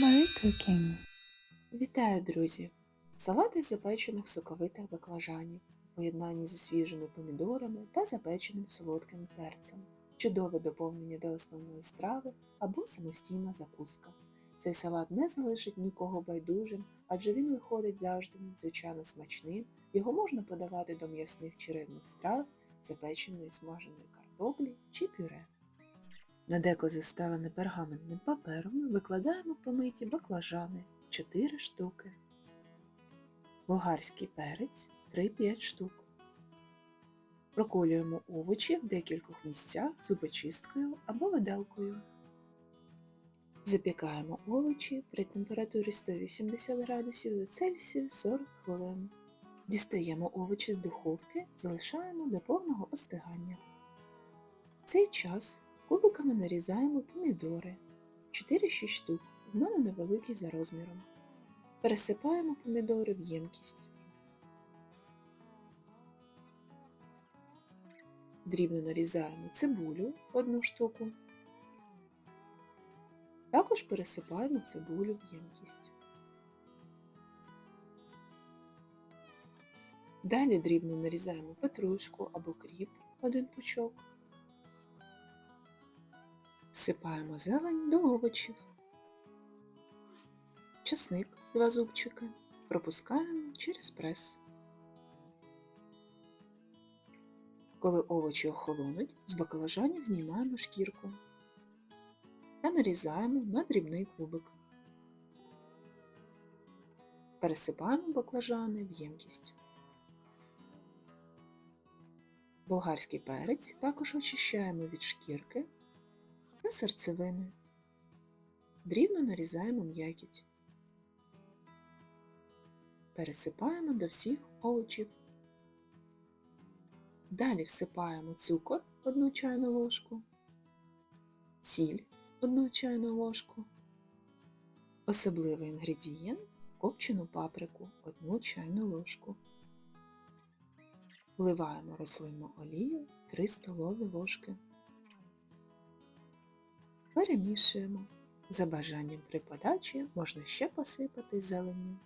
Marie Cooking. Вітаю, друзі! Салат із запечених соковитих баклажанів поєднанні зі свіжими помідорами та запеченим солодким перцем. Чудове доповнення до основної страви або самостійна закуска. Цей салат не залишить нікого байдужим, адже він виходить завжди надзвичайно смачним, його можна подавати до м'ясних чи рибних страв, запеченої смаженої картоплі чи пюре. На деко застелене пергаментним папером викладаємо помиті баклажани 4 штуки, болгарський перець 3-5 штук. Проколюємо овочі в декількох місцях зубочисткою або виделкою. Запікаємо овочі при температурі 180 градусів за Цельсію 40 хвилин. Дістаємо овочі з духовки, залишаємо до повного остигання. В цей час кубиками нарізаємо помідори 4-6 штук, в мене невеликі за розміром. Пересипаємо помідори в ємкість. Дрібно нарізаємо цибулю одну штуку. Також пересипаємо цибулю в ємкість. Далі дрібно нарізаємо петрушку або кріп один пучок. Всипаємо зелень до овочів. Часник два зубчики. Пропускаємо через прес. Коли овочі охолонуть, з баклажанів знімаємо шкірку та нарізаємо на дрібний кубик. Пересипаємо баклажани в ємкість. Болгарський перець також очищаємо від шкірки та серцевини. Дрібно нарізаємо м'якіть. Пересипаємо до всіх овочів. Далі всипаємо цукор 1 чайну ложку, сіль 1 чайну ложку, особливий інгредієнт копчену паприку 1 чайну ложку. Вливаємо рослинну олію 3 столові ложки. Перемішуємо. За бажанням при подачі можна ще посипати зеленню.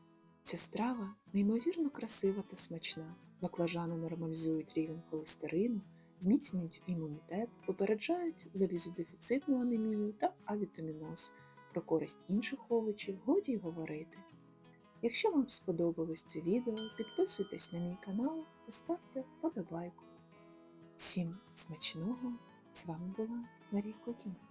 Ця страва неймовірно красива та смачна. Баклажани нормалізують рівень холестерину, зміцнюють імунітет, попереджають залізодефіцитну анемію та авітаміноз. Про користь інших овочів годі й говорити. Якщо вам сподобалось це відео, підписуйтесь на мій канал та ставте вподобайку. Всім смачного! З вами була Марія Кукіна.